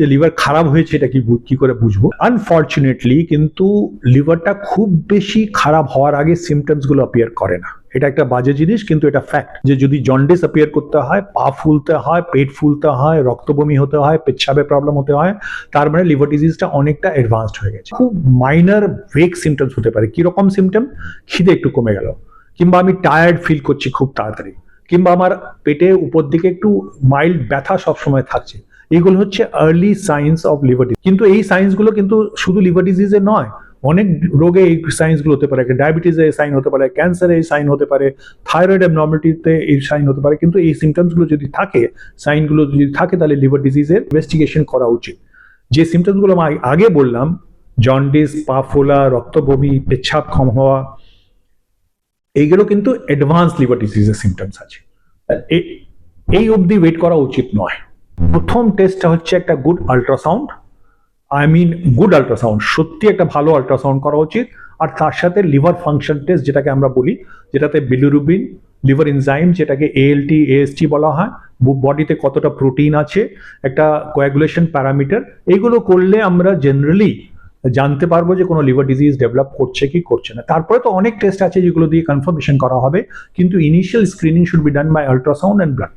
যে লিভার খারাপ হয়েছে এটা কি কি করে বুঝব? আনফর্চুনেটলি কিন্তু লিভারটা খুব বেশি খারাপ হওয়ার আগে সিমটমসগুলো অ্যাপিয়ার করে না। এটা একটা বাজে জিনিস, কিন্তু এটা ফ্যাক্ট যে যদি জন্ডিস অ্যাপিয়ার করতে হয়, পা ফুলতে হয়, পেট ফুলতে হয়, রক্তবমি হতে হয় পেচ্ছাবে প্রবলেম হতে হয়, তার মানে লিভার ডিজিজটা অনেকটা অ্যাডভান্সড হয়ে গেছে। খুব মাইনার ভেক সিমটমস হতে পারে। কীরকম সিমটম খিদে একটু কমে গেল, কিংবা আমি টায়ার্ড ফিল করছি খুব তাড়াতাড়ি, কিংবা আমার পেটে উপর দিকে একটু মাইল্ড ব্যথা সবসময় থাকছে। এগুলো হচ্ছে early signs of liver disease কিন্তু এই সাইন্সগুলো কিন্তু শুধু লিভার ডিজিজে নয়, অনেক রোগে এই সাইন্সগুলো হতে পারে ডায়াবেটিসে এই সাইন হতে পারে ক্যান্সারে এই সাইন হতে পারে থাইরয়েড অ্যাবনর্মালিটিতে এই সাইন হতে পারে। কিন্তু এই সিমটমসগুলো যদি থাকে সাইনগুলো যদি থাকে তাহলে লিভার ডিজিজের ইনভেস্টিগেশন করা উচিত। যে সিমটমসগুলো আমি আগে বললাম জন্ডিস পা ফোলা রক্তবমি, পেচ্ছাপ কম হওয়া, এইগুলো কিন্তু অ্যাডভান্স লিভার ডিজিজের সিমটমস আছে। এই অবধি ওয়েট করা উচিত নয়। প্রথম টেস্টটা হচ্ছে একটা good ultrasound I mean good ultrasound সত্যি একটা ভালো আল্ট্রাসাউন্ড করা উচিত। আর তার সাথে লিভার ফাংশন টেস্ট যেটাকে আমরা বলি, যেটাতে বিলিরুবিন লিভার এনজাইম যেটাকে এএলটি এএসটি বলা হয় বডিতে কতটা প্রোটিন আছে, একটা কোয়াগুলেশন প্যারামিটার এইগুলো করলে আমরা জেনারেলি জানতে পারব যে কোনো লিভার ডিজিজ ডেভেলপ করছে কি করছে না। তারপরে তো অনেক টেস্ট আছে যেগুলো দিয়ে কনফার্মেশন করা হবে, কিন্তু initial screening should be done by ultrasound and blood